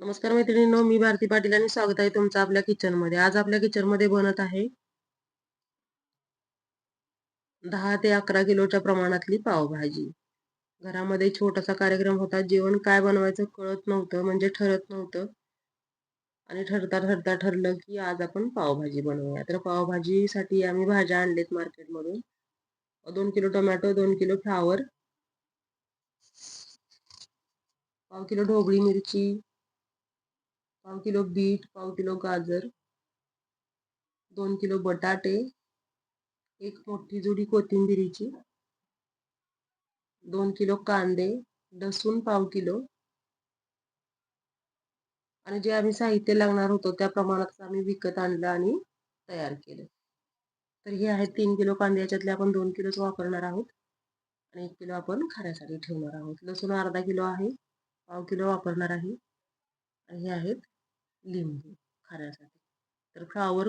नमस्कार मैत्रिणींनो मी भारती पाटील आणि स्वागत आहे तुमचं आपल्या किचनमध्ये आज आपल्या किचनमध्ये बनत आहे दहा ते अकरा किलोच्या प्रमाणातली पावभाजी. घरामध्ये छोटासा कार्यक्रम होता. जेवण काय बनवायचं कळत नव्हतं म्हणजे ठरत नव्हतं. आणि ठरता ठरता ठरलं की आज आपण पावभाजी बनवूया. तर पावभाजीसाठी आम्ही भाज्या आणलेत मार्केटमधून. दोन किलो टोमॅटो दोन किलो फ्लावर पाव किलो ढोबळी मिरची पाव किलो बीट पाव किलो गाजर दोन किलो बटाटे एक मोठी जुडी कोथिंबिरीची दोन किलो कांदे लसूण पाव किलो. आणि जे आम्ही साहित्य लागणार होतो त्या प्रमाणात आम्ही विकत आणलं आणि तयार केलं. तर हे आहेत तीन किलो कांदे याच्यातले आपण दोन किलोच वापरणार आहोत. आणि एक किलो आपण खाण्यासाठी ठेवणार आहोत. लसूण अर्धा किलो आहे पाव किलो वापरणार आहे. आणि हे आहेत लिंबू खाण्यासाठी तर फ्लावर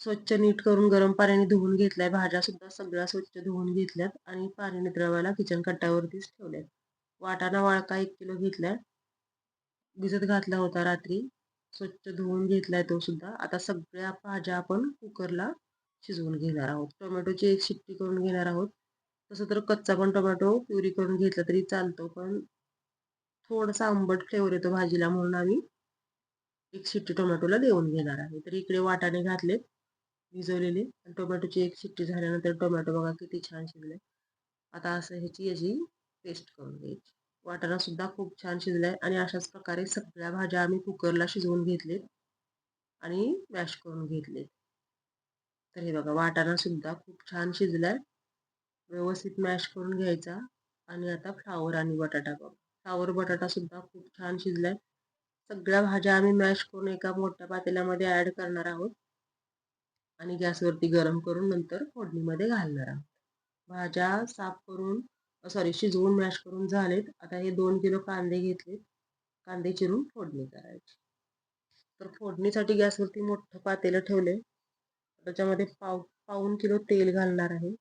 स्वच्छ नीट करून गरम पाण्याने धुवून घेतलाय. भाज्या सुद्धा सगळ्या स्वच्छ धुवून घेतल्यात आणि पाणी नितळवायला किचन कट्ट्यावरतीच ठेवल्यात. वाटाणा वाळका एक किलो घेतलाय. भिजत घातला होता रात्री. स्वच्छ धुवून घेतलाय तो सुद्धा. आता सगळ्या भाज्या आपण कुकरला शिजवून घेणार आहोत. टोमॅटोची एक शिट्टी करून घेणार आहोत. तसं तर कच्चा पण टोमॅटो प्युरी करून घेतला तरी चालतो पण थोडासा आंबट फ्लेवर येतो भाजीला म्हणून आम्ही. एक शिट्टी टोमॅटोला देऊन घेणार आहे. तर इकडे वाटाणे घातले भिजवलेले. आणि टोमॅटोची एक शिट्टी झाल्यानंतर टोमॅटो बघा किती छान शिजले आता असं ह्याची याची पेस्ट करून घ्यायची. वाटाणा सुद्धा खूप छान शिजलाय आणि अशाच प्रकारे सगळ्या भाज्या आम्ही कुकरला शिजवून घेतलेत आणि मॅश करून घेतलेत. तर हे बघा वाटाणा सुद्धा खूप छान शिजलाय. व्यवस्थित मॅश करून घ्यायचा. आणि आता फ्लावर आणि बटाटा बघ. फ्लावर बटाटा सुद्धा खूप छान शिजलाय. सगळ्या भाज्या आम्ही मॅश करून एका मोठ्या पातेल्यामध्ये ऍड करणार आहोत. आणि गॅसवरती गरम करून नंतर फोडणीमध्ये घालणार आहोत. भाज्या साफ करून सॉरी शिजवून मॅश करून झालेत. आता हे दोन किलो कांदे घेतलेत. कांदे चिरून फोडणी करायची. तर फोडणीसाठी गॅसवरती मोठं पातेलं ठेवले त्याच्यामध्ये पाव पाऊन किलो तेल घालणार आहे.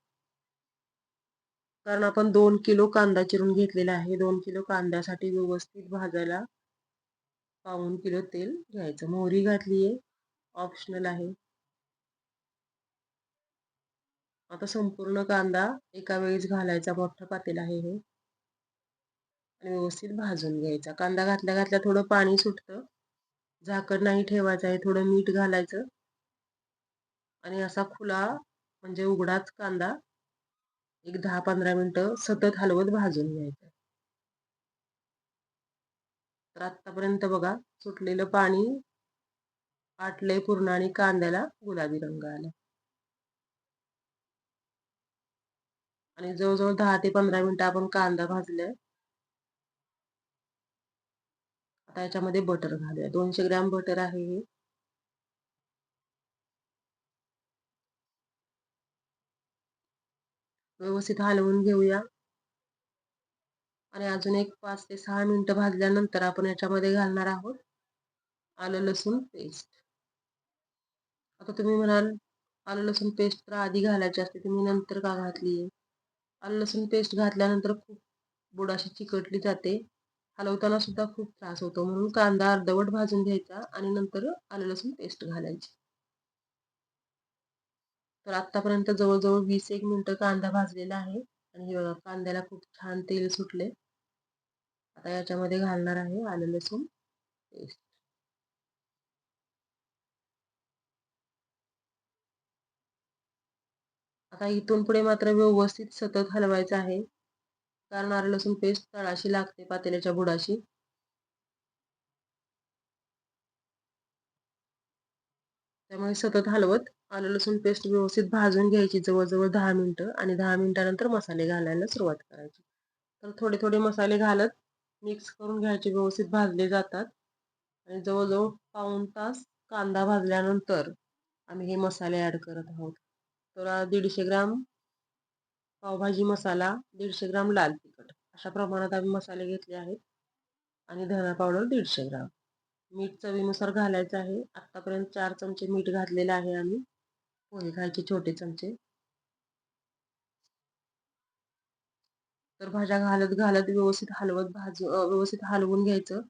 कारण आपण दोन किलो कांदा चिरून घेतलेला आहे. दोन किलो कांद्यासाठी व्यवस्थित भाजायला पाऊन किलो तेल घ्यायचं. मोहरी घातली आहे. ऑप्शनल आहे. आता संपूर्ण कांदा एका वेळेस घालायचा. मोठं पातेल आहे हे. आणि व्यवस्थित भाजून घ्यायचा. कांदा घातल्या घातल्या थोडं पाणी सुटतं. झाकण नाही ठेवायचं आहे. थोडं मीठ घालायचं. आणि असा खुला म्हणजे उघडाच कांदा एक दहा पंधरा मिनटं सतत हलवत भाजून घ्यायचा. तर आतापर्यंत बघा सुटलेलं पाणी आटले पूर्ण आणि कांद्याला गुलाबी रंग आला. आणि जवळजवळ दहा ते पंधरा मिनिटं आपण कांदा भाजलाय. आता याच्यामध्ये बटर घालूया. दोनशे ग्रॅम बटर आहे हे. व्यवस्थित हलवून घेऊया. आणि अजून एक पाच ते सहा मिनिटं भाजल्यानंतर आपण याच्यामध्ये घालणार आहोत आलं लसूण पेस्ट. आता तुम्ही म्हणाल आलं लसूण पेस्ट तर आधी घालायची असते तुम्ही नंतर का घातली आलं लसूण पेस्ट घातल्यानंतर खूप बुडाशी चिकटली जाते. हलवताना सुद्धा खूप त्रास होतो. म्हणून कांदा अर्धवट भाजून घ्यायचा आणि नंतर आलं लसूण पेस्ट घालायची. तर आतापर्यंत जवळजवळ वीस एक मिनिटं कांदा भाजलेला आहे. आणि हे बघा कांद्याला खूप छान तेल सुटले आता याच्यामध्ये घालणार आहे आलं लसूण. पेस्ट आता इथून पुढे मात्र व्यवस्थित सतत हलवायचं आहे. कारण आलं लसूण पेस्ट तळाशी लागते पातेल्याच्या बुडाशी. त्यामुळे सतत हलवत. आलं लसूण पेस्ट व्यवस्थित भाजून घ्यायची जवळजवळ दहा मिनटं आणि दहा मिनिटानंतर मसाले घालायला सुरुवात करायची. तर थोडे थोडे मसाले घालत मिक्स करून घ्यायचे व्यवस्थित भाजले जातात. आणि जवळजवळ पाऊन तास कांदा भाजल्यानंतर आम्ही हे मसाले ॲड करत आहोत. तर दीडशे ग्राम पावभाजी मसाला दीडशे ग्राम लाल तिखट अशा प्रमाणात आम्ही मसाले घेतले आहेत. आणि धना पावडर दीडशे ग्राम. मीठ चवीनुसार घालायचं आहे. आत्तापर्यंत चार चमचे मीठ घातलेलं आहे आम्ही. पोहे खायचे छोटे चमचे. तर भाज्या घालत घालत व्यवस्थित हलवत भाजू व्यवस्थित हलवून घ्यायचं.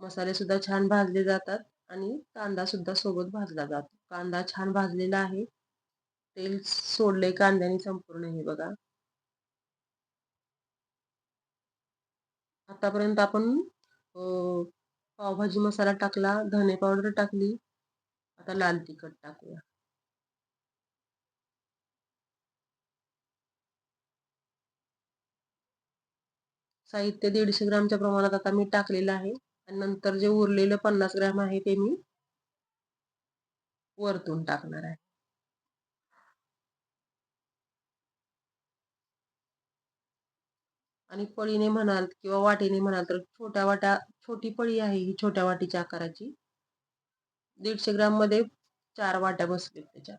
मसाले सुद्धा छान भाजले जातात आणि कांदा सुद्धा सोबत भाजला जातो. कांदा छान भाजलेला आहे. तेल सोडले कांद्याने संपूर्ण हे बघा. आतापर्यंत आपण पावभाजी मसाला टाकला धने पावडर टाकली. आता लाल तिखट टाकूया. साहित्य दीडशे ग्रामच्या प्रमाणात आता मी टाकलेलं आहे. आणि नंतर जे उरलेलं पन्नास ग्रॅम आहे ते मी वरतून टाकणार आहे. आणि पळीने म्हणाल किंवा वाटीने म्हणाल तर छोट्या वाट्या छोटी पळी आहे ही छोट्या वाटीच्या आकाराची. दीडशे ग्राममध्ये चार वाट्या बसतील त्याच्या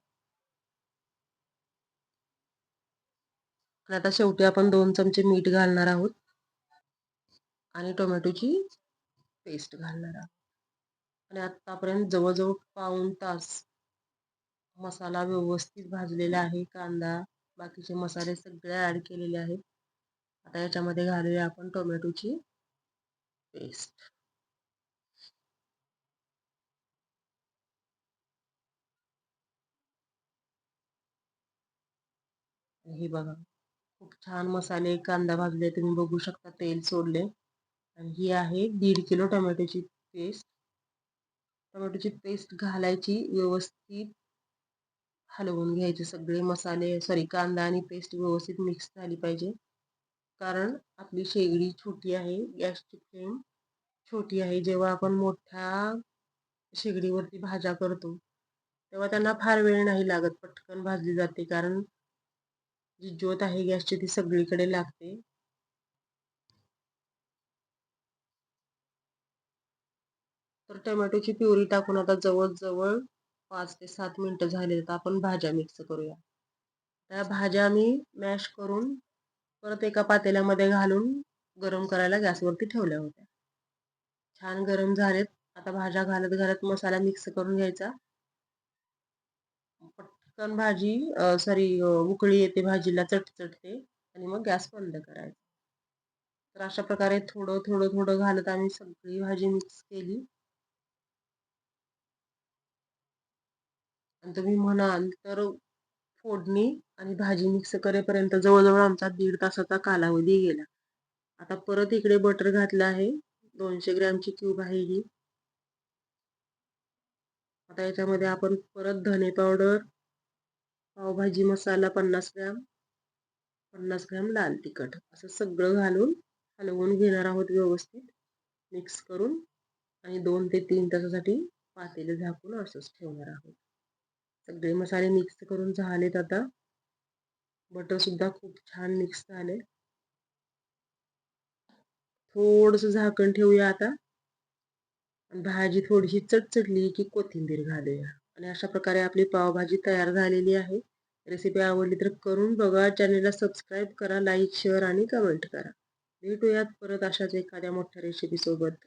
आणि आता शेवटी आपण दोन चमचे मीठ घालणार आहोत. आणि टोमॅटोची पेस्ट घालणार आहोत. आणि आतापर्यंत जवळजवळ पाऊन तास मसाला व्यवस्थित भाजलेला आहे कांदा बाकीचे मसाले सगळे ॲड केलेले आहेत. आता याच्यामध्ये घालूया आपण टोमॅटोची पेस्ट. हे बघा खूप छान मसाले कांदा भाजले तुम्ही बघू शकता तेल सोडले. आणि ही आहे दीड किलो टोमॅटोची पेस्ट. टोमॅटोची पेस्ट घालायची व्यवस्थित हलवून घ्यायचे सगळे मसाले सॉरी कांदा आणि पेस्ट व्यवस्थित मिक्स झाली पाहिजे. कारण आपली शेगडी छोटी आहे गॅसची फ्लेम छोटी आहे. जेव्हा आपण मोठ्या शेगडीवरती भाज्या करतो तेव्हा त्यांना फार वेळ नाही लागत पटकन भाजली जाते. कारण जी ज्योत आहे गॅसची ती सगळीकडे लागते. तर टोमॅटोची प्युरी टाकून आता जवळजवळ पाच ते सात मिनटं झाले तर आपण भाज्या मिक्स करूया. त्या भाज्या मी मॅश करून परत एका पातेल्यामध्ये घालून गरम करायला गॅसवरती ठेवल्या होत्या. छान गरम झालेत. आता भाज्या घालत घालत मसाला मिक्स करून घ्यायचा. पटकन भाजी सॉरी उकळी येते भाजीला चटचटते आणि मग गॅस बंद करायचा. तर अशा प्रकारे थोडं थोडं थोडं घालत आम्ही सगळी भाजी मिक्स केली. आणि तुम्ही म्हणाल तर फोडणी आणि भाजी मिक्स करेपर्यंत जवळजवळ आमचा दीड तासाचा कालावधी गेला. आता परत इकडे बटर घातलं आहे. दोनशे ग्रॅमची क्यूब आहे ही. आता याच्यामध्ये आपण परत धने पावडर पावभाजी मसाला पन्नास ग्रॅम पन्नास ग्रॅम लाल तिखट असं सगळं घालून हलवून घेणार आहोत व्यवस्थित. मिक्स करून आणि दोन ते तीन तासासाठी पातेले झाकून असंच ठेवणार आहोत. सगळे मसाले मिक्स करून झालेत आता. बटर सुद्धा खूप छान मिक्स झाले. थोडस झाकण ठेवूया आता. भाजी थोडीशी चटचटली की कोथिंबीर घालूया. आणि अशा प्रकारे आपली पावभाजी तयार झालेली आहे. रेसिपी आवडली तर करून बघा. चॅनलला सबस्क्राईब करा लाईक शेअर आणि कमेंट करा. भेटूयात परत अशाच एखाद्या मोठ्या रेसिपीसोबत